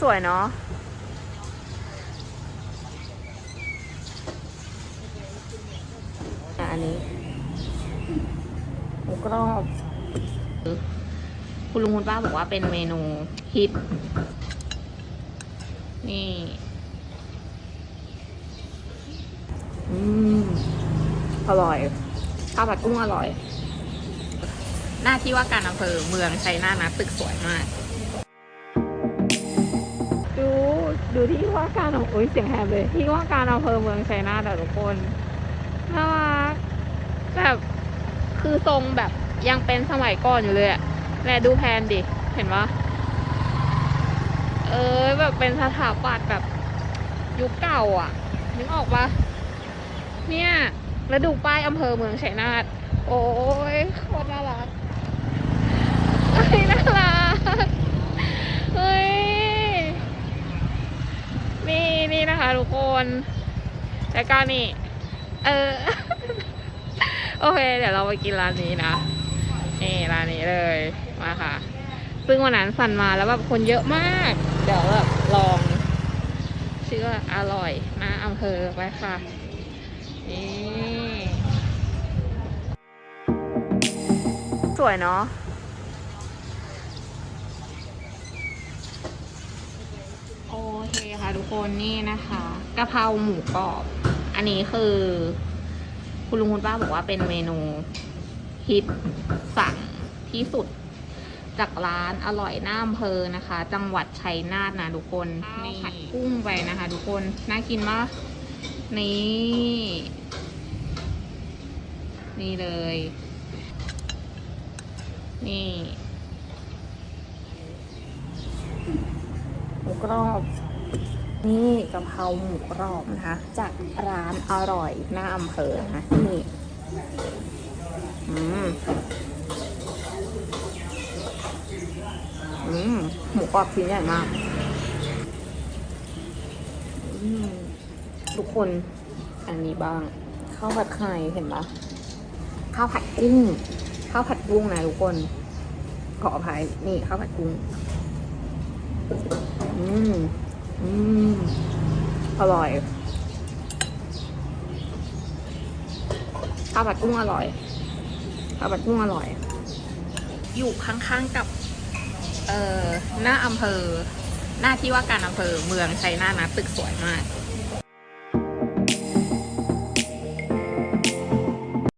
สวยเนาะอันนี้หมูกรอบคุณลุงคุณป้าบอกว่าเป็นเมนูฮิต นี่ อืม อร่อย ข้าวผัดกุ้งอร่อย หน้าที่ว่าการอำเภอเมืองชัยนาทนะตึกสวยมาก ดูที่ว่าการอำเภอเสียงแหบเลย ที่ว่าการอำเภอเมืองชัยนาทแต่ทุกคนน่ารักแบบคือทรงแบบยังเป็นสมัยก่อนอยู่เลยอะแลดูแพนดิ เห็นปะเออแบบเป็นสถาปัตย์แบบยุคเก่าอะ นึกออกปะเนี่ยแล้วดูป้ายอำเภอเมืองชัยนาทโอ้ยโคตรน่ารักเฮ้ยน่ารัก เฮ้ย นี่นะคะทุกคนแล้วก็นี่ เออ โอเค เดี๋ยวเราไปกินร้านนี้นะ นี่ร้านนี้เลยมาค่ะ ซึ่งวันนั้นสั่นมาแล้วแบบคนเยอะมาก เดี๋ยวแบบลองชื่ออร่อยนะอำเภอไปค่ะ นี่ สวยเนาะ โอ เคค่ะทุกคนนี่นะคะกะเพราหมูกรอบ อันนี้คือ คุณลุงคุณป้าบอกว่าเป็นเมนูฮิตสั่งที่สุด จากร้านอร่อยหน้าอำเภอนะคะ จังหวัดชัยนาทนะทุกคนนี่ผัดกุ้งไปนะคะ ทุกคนน่ากินมากนี่ นี่เลย นี่หมูกรอบ นี่กะเพราหมูกรอบนะคะ จากร้านอร่อยหน้าอำเภอนะนี่อืมอืมหมูกรอบชิ้นใหญ่มากอืมทุกคนอันนี้บ้าง ข้าวผัดไข่เห็นปะข้าวผัดกุ้ง ข้าวผัดกุ้งนะทุกคน ขออภัยนี่ข้าวผัดกุ้ง อืม อืม อร่อย ข้าวผัดกุ้งอร่อย ข้าวผัดกุ้งอร่อย อยู่ข้างๆกับ เอ่อ หน้าอำเภอ หน้าที่ว่าการอำเภอเมืองชัยนาทนะตึกสวยมาก